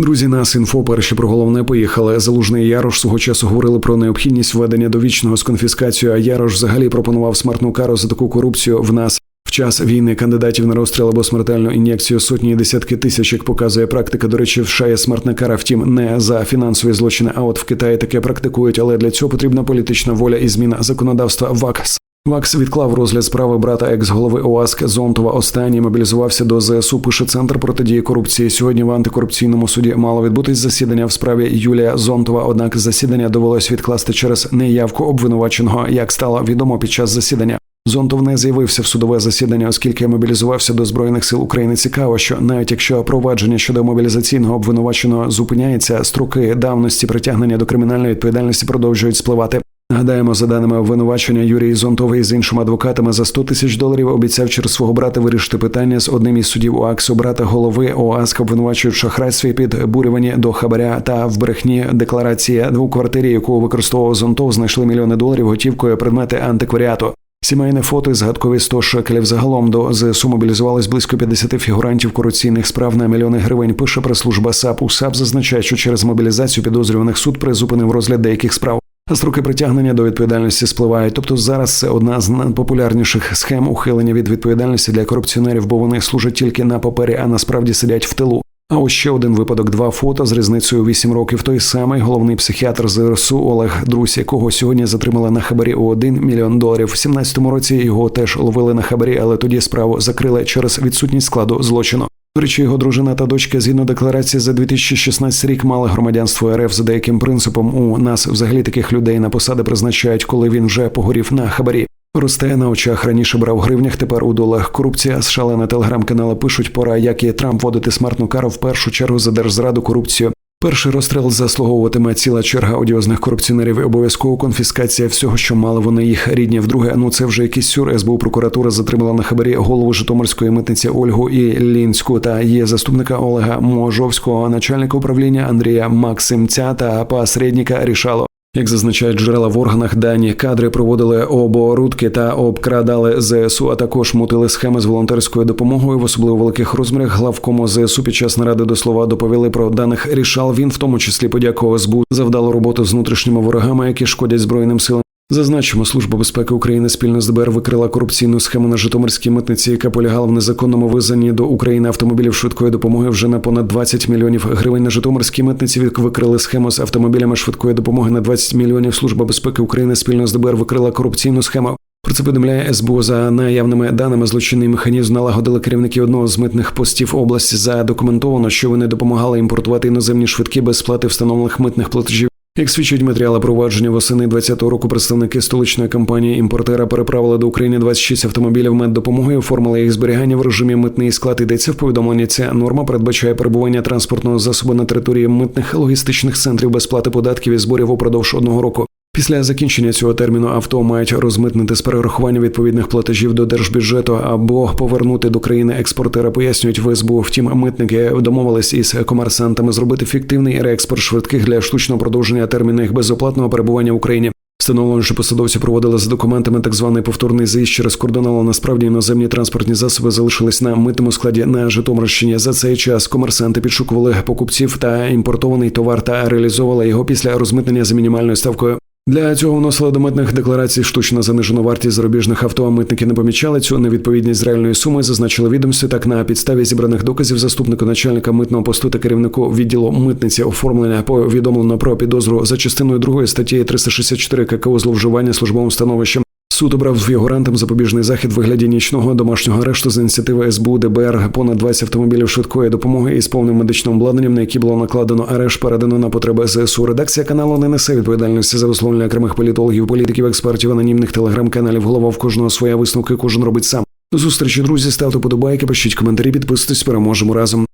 Друзі, нас інфо перші про головне поїхали. Залужний Ярош свого часу говорили про необхідність введення довічного з конфіскацією. А Ярош взагалі пропонував смертну кару за таку корупцію в нас. В час війни кандидатів на розстріл або смертельну ін'єкцію сотні і десятки тисяч, як показує практика. До речі, в США є смертна кара, втім не за фінансові злочини. А от в Китаї таке практикують, але для цього потрібна політична воля і зміна законодавства ВАКС. Вакс відклав розгляд справи брата екс-голови ОАСК Зонтова. Останній мобілізувався до ЗСУ. Пише центр протидії корупції. Сьогодні в антикорупційному суді мало відбутись засідання в справі Юлія Зонтова. Однак засідання довелось відкласти через неявку обвинуваченого, як стало відомо під час засідання. Зонтов не з'явився в судове засідання, оскільки мобілізувався до збройних сил України. Цікаво, що навіть якщо провадження щодо мобілізаційного обвинуваченого зупиняється, строки давності притягнення до кримінальної відповідальності продовжують спливати. Нагадаємо, за даними обвинувачення, Юрій Зонтовий з іншими адвокатами за 100 тисяч доларів обіцяв через свого брата вирішити питання з одним із суддів ОАКСу брата голови ОАСК обвинувачують в шахрайстві підбурюванні до хабаря та в брехні декларації у квартирі, яку використовував Зонтов, знайшли мільйони доларів готівкою предмети антикваріату. Сімейне фото і згадкові 100 шекелів. Загалом до ЗСУ мобілізувалось близько 50 фігурантів корупційних справ на мільйони гривень. Пише прес-служба САП. У САП зазначає, що через мобілізацію підозрюваних суд призупинив розгляд деяких справ. Строки притягнення до відповідальності спливають. Тобто зараз це одна з найпопулярніших схем ухилення від відповідальності для корупціонерів, бо вони служать тільки на папері, а насправді сидять в тилу. А ось ще один випадок: два фото з різницею 8 років. Той самий головний психіатр ЗРСУ Олег Друсь, якого сьогодні затримали на хабарі у 1 мільйон доларів. В 17-му році його теж ловили на хабарі, але тоді справу закрили через відсутність складу злочину. До речі, його дружина та дочка згідно декларації за 2016 рік мали громадянство РФ за деяким принципом. У нас взагалі таких людей на посади призначають, коли він вже погорів на хабарі. Росте на очах раніше брав гривнях, тепер у долах. Корупція з шалена телеграм-канали пишуть, пора, як і Трамп вводити смертну кару в першу чергу за держзраду корупцію. Перший розстріл заслуговуватиме ціла черга одіозних корупціонерів і обов'язково конфіскація всього, що мали вони їх рідні. Вдруге, ну це вже якийсь сюр. СБУ прокуратура затримала на хабарі голову Житомирської митниці Ольгу Іллінську та її заступника Олега Можовського, начальника управління Андрія Максимця та посередника Рішало. Як зазначають джерела в органах, дані кадри проводили оборудки та обкрадали ЗСУ, а також мутили схеми з волонтерською допомогою в особливо великих розмірах. Главкому ЗСУ під час наради до слова доповіли про даних рішал. Він в тому числі подякував СБУ за вдалу роботу з внутрішніми ворогами, які шкодять збройним силам. Зазначимо, служба безпеки України спільно з ДБР викрила корупційну схему на Житомирській митниці, яка полягала в незаконному визанні до України автомобілів швидкої допомоги вже на понад 20 мільйонів гривень. На Житомирській митниці викрили схему з автомобілями швидкої допомоги на 20 мільйонів. Служба безпеки України спільно з ДБР викрила корупційну схему. Про це повідомляє СБУ за наявними даними. Злочинний механізм налагодили керівники одного з митних постів області. Задокументовано, що вони допомагали імпортувати іноземні швидкі без сплати встановлених митних платежів. Як свідчать матеріали провадження восени 2020 року, представники столичної компанії імпортера переправили до України 26 автомобілів меддопомоги, і оформили їх зберігання в режимі митний склад. Йдеться в повідомленні. Ця норма передбачає перебування транспортного засобу на території митних логістичних центрів без плати податків і зборів упродовж одного року. Після закінчення цього терміну авто мають розмитнити з перерахування відповідних платежів до держбюджету або повернути до країни експортера. Пояснюють в СБУ. Втім, митники домовились із комерсантами зробити фіктивний реекспорт швидких для штучного продовження терміну їх безоплатного перебування в Україні. Встановлено, що посадовці проводили за документами так званий повторний заїзд через кордон, але насправді іноземні транспортні засоби залишились на митному складі на Житомирщині. За цей час комерсанти підшукували покупців та імпортований товар та реалізовували його після розмитнення за мінімальною ставкою. Для цього вносили до митних декларацій штучно занижену вартість зарубіжних авто. а Митники не помічали цю невідповідність з реальної суми. Зазначили відомстві. Так на підставі зібраних доказів заступнику начальника митного посту та керівнику відділу митниці оформлення повідомлено про підозру за частиною 2 статті 364 ККО зловживання службовим становищем. Суд обрав фігурантам запобіжний захід вигляді нічного домашнього арешту з ініціативи СБУ ДБР понад 20 автомобілів швидкої допомоги із повним медичним обладнанням, на які було накладено арешт, передано на потреби ЗСУ. Редакція каналу не несе відповідальності за висловлення окремих політологів, політиків, експертів, анонімних телеграм-каналів. Голова в кожного своя висновки, кожен робить сам. До зустрічі, друзі, ставте подобайки, пишіть коментарі, підписуйтесь, переможемо разом.